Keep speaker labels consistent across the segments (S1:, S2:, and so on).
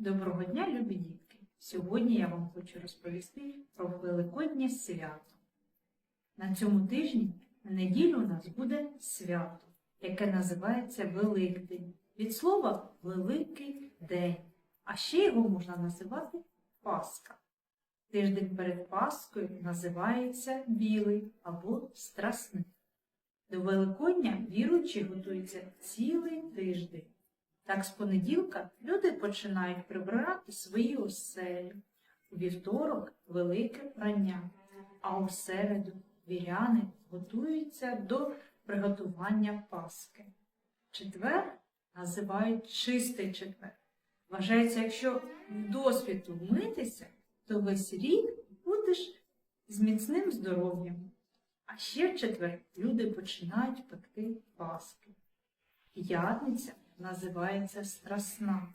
S1: Доброго дня, любі дітки! Сьогодні я вам хочу розповісти про Великоднє свято. На цьому тижні в неділю у нас буде свято, яке називається Великдень. Від слова Великий день. А ще його можна називати Пасха. Тиждень перед Паскою називається Білий або Страсний. До Великодня віруючі готуються цілий тиждень. Так з понеділка люди починають прибирати свої оселі. У вівторок велике прання, а у середу віряни готуються до приготування Пасхи. Четвер називають чистий четвер. Вважається, якщо досвіду митися, то весь рік будеш з міцним здоров'ям. А ще в четвер люди починають пекти Паски. П'ятниця називається Страсна.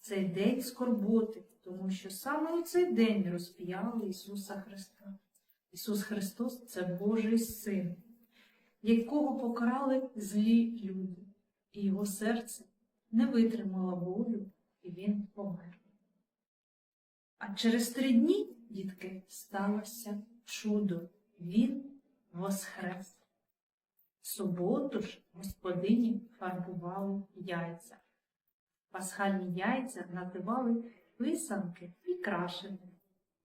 S1: Цей день скорботи, тому що саме у цей день розп'яли Ісуса Христа. Ісус Христос це Божий Син, якого покарали злі люди, і його серце не витримало болю, і він помер. А через три дні, дітки, сталося чудо. Він воскрес. В суботу ж господині фарбували яйця. Пасхальні яйця надивали писанки і крашені.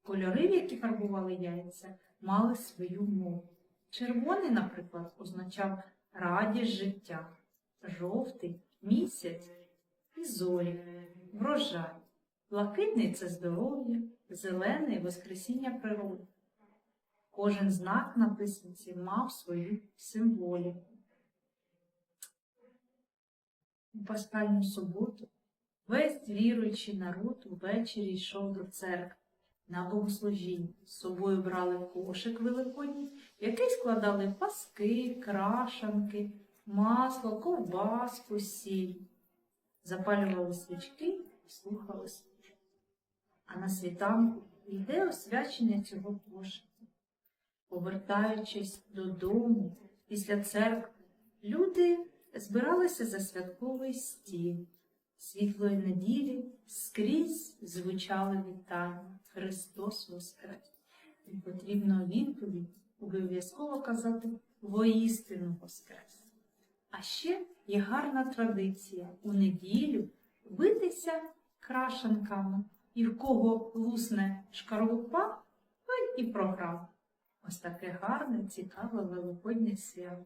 S1: Кольори, в які фарбували яйця, мали свою мову. Червоний, наприклад, означав радість життя, жовтий місяць і зорі, врожай. Блакитний це здоров'я, зелений воскресіння природи. Кожен знак на писанці мав свою символіку. У пасхальну суботу весь віруючий народ увечері йшов до церкви на богослужіння. З собою брали кошик великодній, який складали паски, крашанки, масло, ковбаску, сіль. Запалювали свічки і слухали службу. А на світанку йде освячення цього кошика. Повертаючись додому після церкви, люди збиралися за святковий стіл. Світлої неділі скрізь звучали вітання Христос Воскрес. І потрібно відповідь обов'язково казати воістину Воскрес. А ще є гарна традиція у неділю битися крашенками, і в кого лусне шкарлупа, той і програв. Ось таке гарне, цікаве великоднє свято.